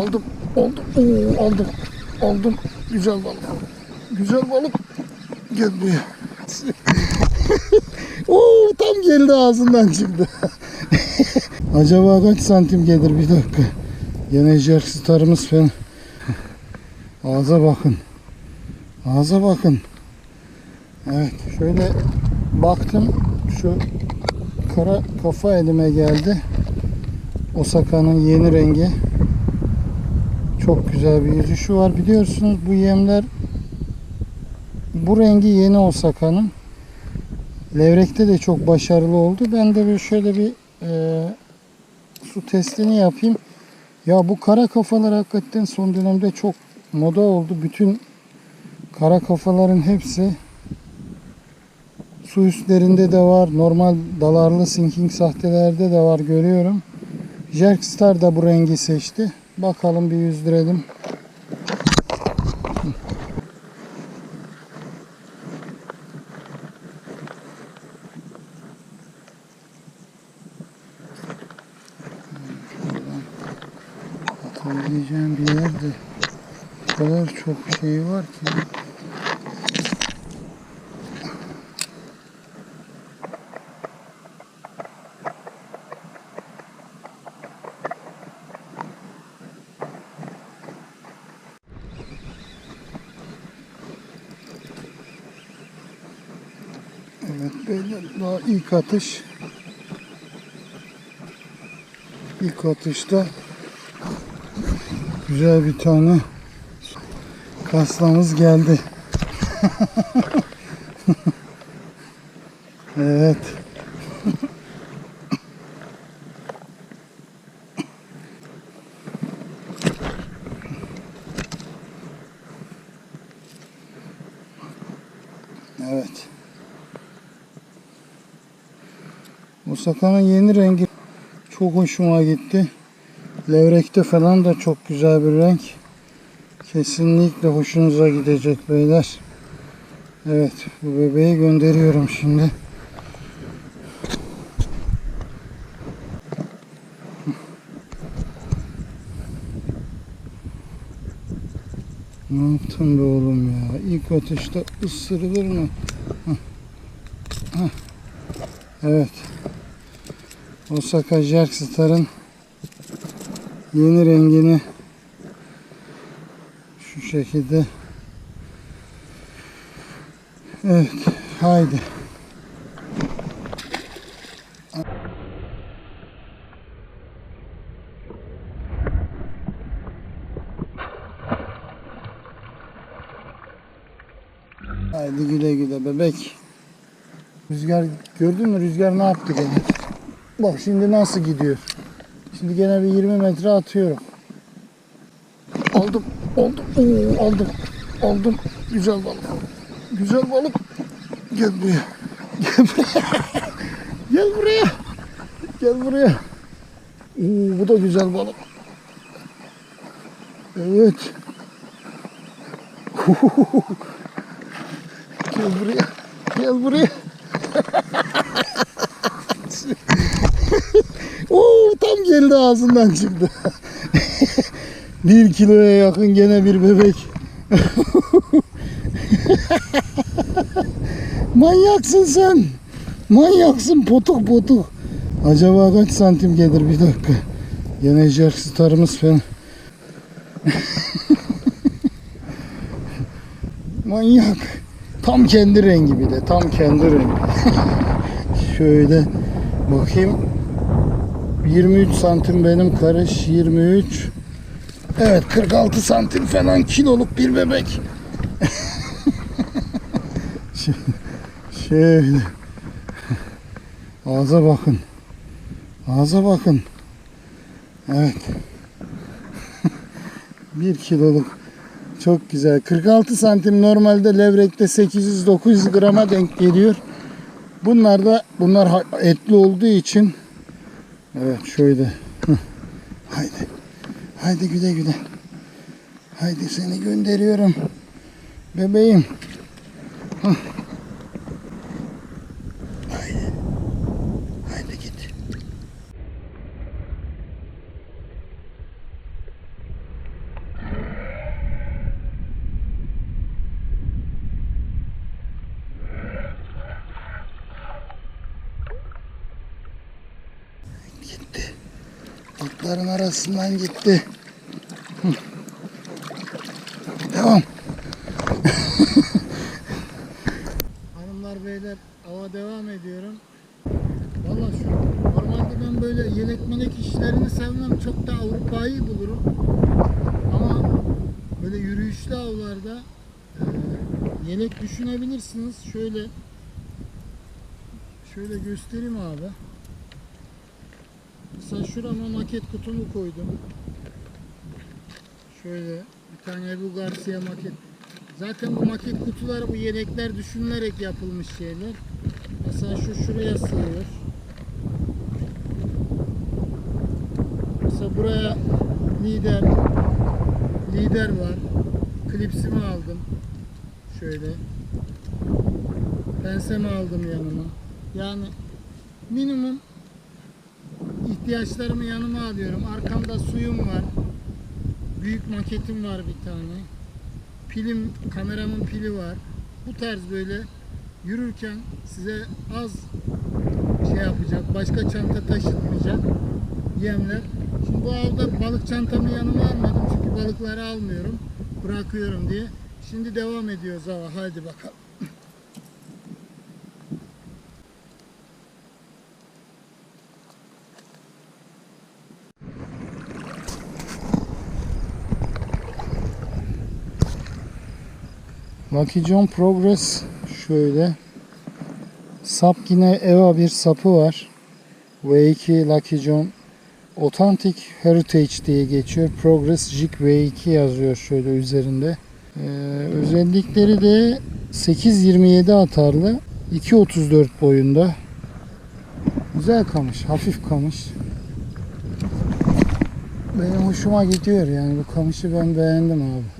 Aldım. Aldım. Oo, aldım. Aldım. Güzel balık. Güzel balık. Gel buraya. Oo, tam geldi ağzından çıktı. Acaba kaç santim gelir bir dakika. Yine jerk starımız falan. Ağza bakın. Ağza bakın. Evet şöyle baktım şu kara kafa elime geldi. Osaka'nın yeni rengi. Çok güzel bir yüzüşü var. Biliyorsunuz bu yemler bu rengi yeni Osaka'nın. Levrekte de çok başarılı oldu. Ben de bir şöyle bir e, su testini yapayım. Ya bu kara kafalar hakikaten son dönemde çok moda oldu. Bütün kara kafaların hepsi su üstlerinde de var. Normal dalarlı sinking sahtelerde de var görüyorum. Jerkstar da bu rengi seçti. Bakalım bir yüzdürelim. Atabileceğim bir yerde o kadar çok şey var ki. Evet daha ilk atış ilk atışta güzel bir tane kaslamız geldi. Evet. Osaka'nın yeni rengi çok hoşuma gitti. Levrekte falan da çok güzel bir renk. Kesinlikle hoşunuza gidecek beyler. Evet bu bebeği gönderiyorum şimdi. Ne yaptın be oğlum ya? İlk atışta ısırılır mı? Hah. Hah. Evet. Osaka Jerkstar'ın yeni rengini şu şekilde. Evet haydi. Haydi güle güle bebek. Rüzgar gördün mü? Rüzgar ne yaptı gene Bak şimdi nasıl gidiyor Şimdi gene bir 20 metre atıyorum Aldım, aldım, oo, aldım, aldım. Güzel balık, güzel balık. Gel buraya, gel buraya, gel buraya, gel buraya. Oo, bu da güzel balık. Evet. gel buraya, gel buraya. Oo, tam geldi ağzından çıktı. Bir kiloya yakın gene bir bebek. Manyaksın sen. Manyaksın potuk potuk. Acaba kaç santim gelir bir dakika. Gene jerk starımız falan. Manyak. Tam kendi rengi bir de. Tam kendi rengi. Şöyle bakayım. 23 santim benim karış 23 Evet 46 santim falan kiloluk bir bebek. Şöyle. Ağza bakın. Ağza bakın. Evet. bir kiloluk. Çok güzel. 46 santim normalde levrekte 800-900 grama denk geliyor. Bunlar da bunlar etli olduğu için Evet şöyle. Haydi. Haydi güle güle. Haydi seni gönderiyorum. Bebeğim. Hah. Ağaçların arasından gitti. Devam. Hanımlar beyler ava devam ediyorum. Valla şu normalde ben böyle yelek melek işlerini sevmem. Çok da Avrupa'yı bulurum. Ama böyle yürüyüşlü avlarda e, yelek düşünebilirsiniz. Şöyle şöyle göstereyim abi. Mesela şurama maket kutumu koydum. Şöyle bir tane Ebu Garcia maket. Zaten bu maket kutular, bu yelekler düşünülerek yapılmış şeyler. Mesela şu şuraya sığıyor. Mesela buraya lider lider var. Klipsimi aldım. Şöyle. Pensemi aldım yanıma. Yani minimum ihtiyaçlarımı yanıma alıyorum. Arkamda suyum var. Büyük maketim var bir tane. Pilim, kameramın pili var. Bu tarz böyle yürürken size az şey yapacak, başka çanta taşıtmayacak yemler. Şimdi bu avda balık çantamı yanıma almadım çünkü balıkları almıyorum. Bırakıyorum diye. Şimdi devam ediyoruz hava. Haydi bakalım. Lucky John Progress şöyle. Sap yine EVA bir sapı var. V2 Lucky John Authentic Heritage diye geçiyor. Progress Jig V2 yazıyor şöyle üzerinde. Ee, özellikleri de 8.27 atarlı. 2.34 boyunda. Güzel kamış. Hafif kamış. Benim hoşuma gidiyor yani. Bu kamışı ben beğendim abi.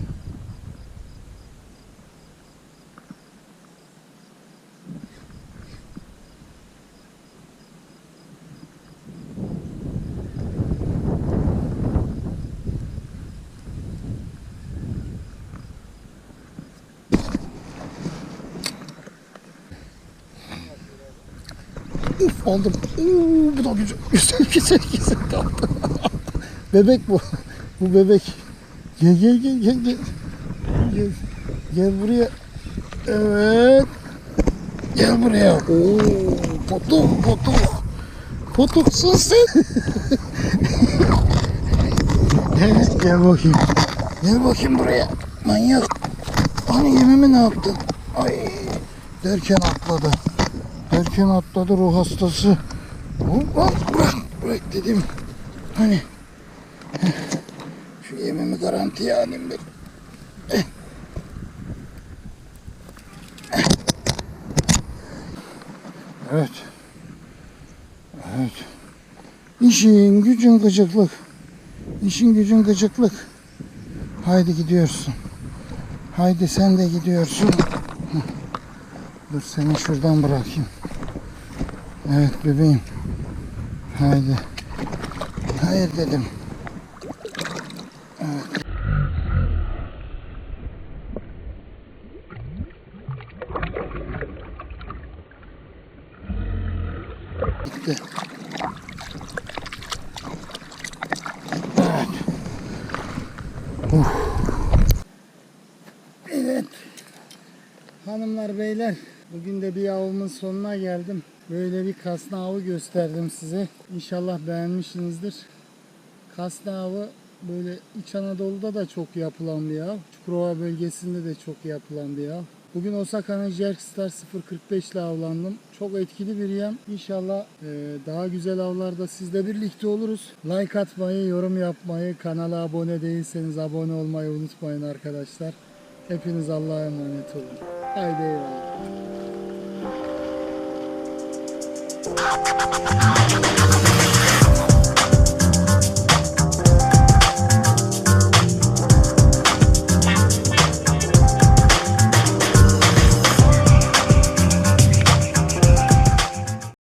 Aldım. Oo, bu da güzel. Güzel güzel güzel aldım. bebek bu. Bu bebek. Gel gel gel gel gel. Gel, gel buraya. Evet. Gel buraya. Oo, potuk potuk. Potuksun sen. gel, gel bakayım. Gel bakayım buraya. Manyak. Hani yememi ne yaptın? Ay. Derken atladı. Erken atladı ruh hastası. Hop, bırak, dedim. Hani. Heh. Şu yemimi garantiye alayım bir. Eh. Eh. Evet. Evet. İşin gücün gıcıklık. İşin gücün gıcıklık. Haydi gidiyorsun. Haydi sen de gidiyorsun. Dur seni şuradan bırakayım. Evet bebeğim. Haydi. Hayır dedim. Evet. Bitti. Evet. Uf. Evet. Hanımlar beyler bugün de bir avımın sonuna geldim. Böyle bir kasna gösterdim size. İnşallah beğenmişsinizdir. Kasna böyle İç Anadolu'da da çok yapılan bir av. Çukurova bölgesinde de çok yapılan bir av. Bugün Osaka'nın Jerkstar 045 ile avlandım. Çok etkili bir yem. İnşallah e, daha güzel avlarda sizle birlikte oluruz. Like atmayı, yorum yapmayı, kanala abone değilseniz abone olmayı unutmayın arkadaşlar. Hepiniz Allah'a emanet olun. Haydi eyvallah. あっ!